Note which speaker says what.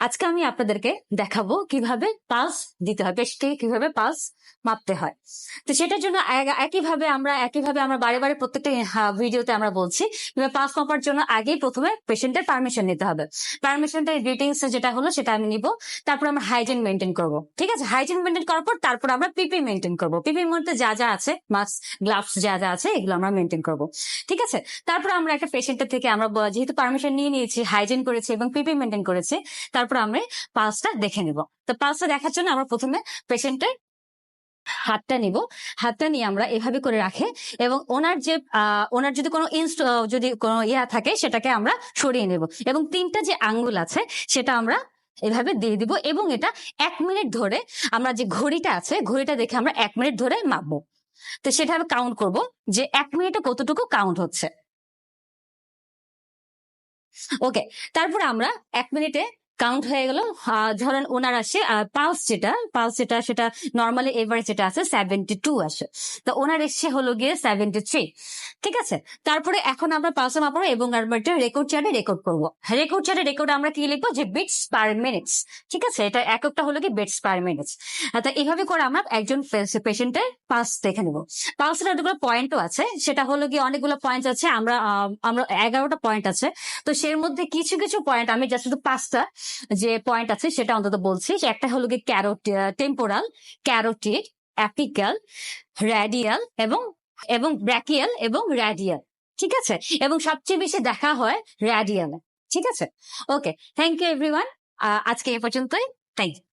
Speaker 1: আজকে আমি আপনাদেরকে দেখাবো কীভাবে পালস দিতে হয় পেশেন্টকে কীভাবে পালস মাপতে হয়। তো সেটার জন্য একইভাবে আমরা একইভাবে আমরা বারে বারে প্রত্যেকটা ভিডিওতে আমরা বলছি কীভাবে পালস মাপার জন্য আগেই প্রথমে পেশেন্টের পারমিশন নিতে হবে। পারমিশনটা গ্রিটিংস যেটা হলো সেটা আমি নিব, তারপর আমরা হাইজিন মেনটেন করব। ঠিক আছে? হাইজিন মেনটেন করার পর তারপর আমরা পিপি মেনটেন করব। পিপির মধ্যে যা যা আছে মাস্ক গ্লাভস যা যা আছে, এগুলো আমরা মেনটেন করব। ঠিক আছে? তারপর আমরা একটা পেশেন্টের থেকে আমরা যেহেতু পারমিশন নিয়ে নিয়েছি হাইজিন করেছি এবং পিপি মেনটেন করেছি, তারপর আমরা পালসটা দেখে নিব। তো পালসটা দেখার জন্য আমরা প্রথমে পেশেন্টের হাতটা নিব। হাতটা নিয়ে আমরা এভাবে করে রাখে এবং ওনার যে ওনার যদি কোনো ইনস্ট যদি কোনো ইয়া থাকে সেটাকে আমরা সরিয়ে নেব এবং তিনটা যে আঙ্গুল আছে সেটা আমরা এভাবে দিয়ে দিব এবং এটা এক মিনিট ধরে আমরা যে ঘড়িটা আছে, ঘড়িটা দেখে আমরা এক মিনিট ধরে মাপবো। তো সেটা আমি কাউন্ট করব যে এক মিনিটে কতটুকু কাউন্ট হচ্ছে। ওকে তারপর আমরা এক মিনিটে কাউন্ট হয়ে গেল। ধরেন ওনার আসে পালস যেটা পালস যেটা, সেটা নর্মালি এভারেজ যেটা আছে সেভেন্টি টু আসে। তো ওনার এসছে হলো গিয়ে সেভেন্টি থ্রি ঠিক আছে? তারপরে এখন আমরা পালসে মাপাবো এবং আমরা রেকর্ড চার্টে রেকর্ড করব। রেকর্ড চার্টে রেকর্ড আমরা কি লিখব? যে বিটস পার মিনিটস ঠিক আছে? এটা এককটা হলো কি বিটস পার মিনিটস তো এইভাবে করে আমরা একজন পেশেন্টের পালস দেখে নেব। পালসের অনেকগুলো পয়েন্টও আছে, সেটা হলো কি অনেকগুলো পয়েন্ট আছে, আমরা আমরা এগারোটা পয়েন্ট আছে। তো সের মধ্যে কিছু কিছু পয়েন্ট আমি জাস্ট শুধু পাঁচটা যে পয়েন্ট আছে সেটা অন্তত বলছি। যে একটা হলো কি carotid temporal carotid apical radial এবং এবং ব্র্যাকিয়াল এবং র্যাডিয়াল ঠিক আছে? এবং সবচেয়ে বেশি দেখা হয় র্যাডিয়াল ঠিক আছে? ওকে থ্যাংক ইউ এভরিওয়ান আজকে এ পর্যন্তই থ্যাংক ইউ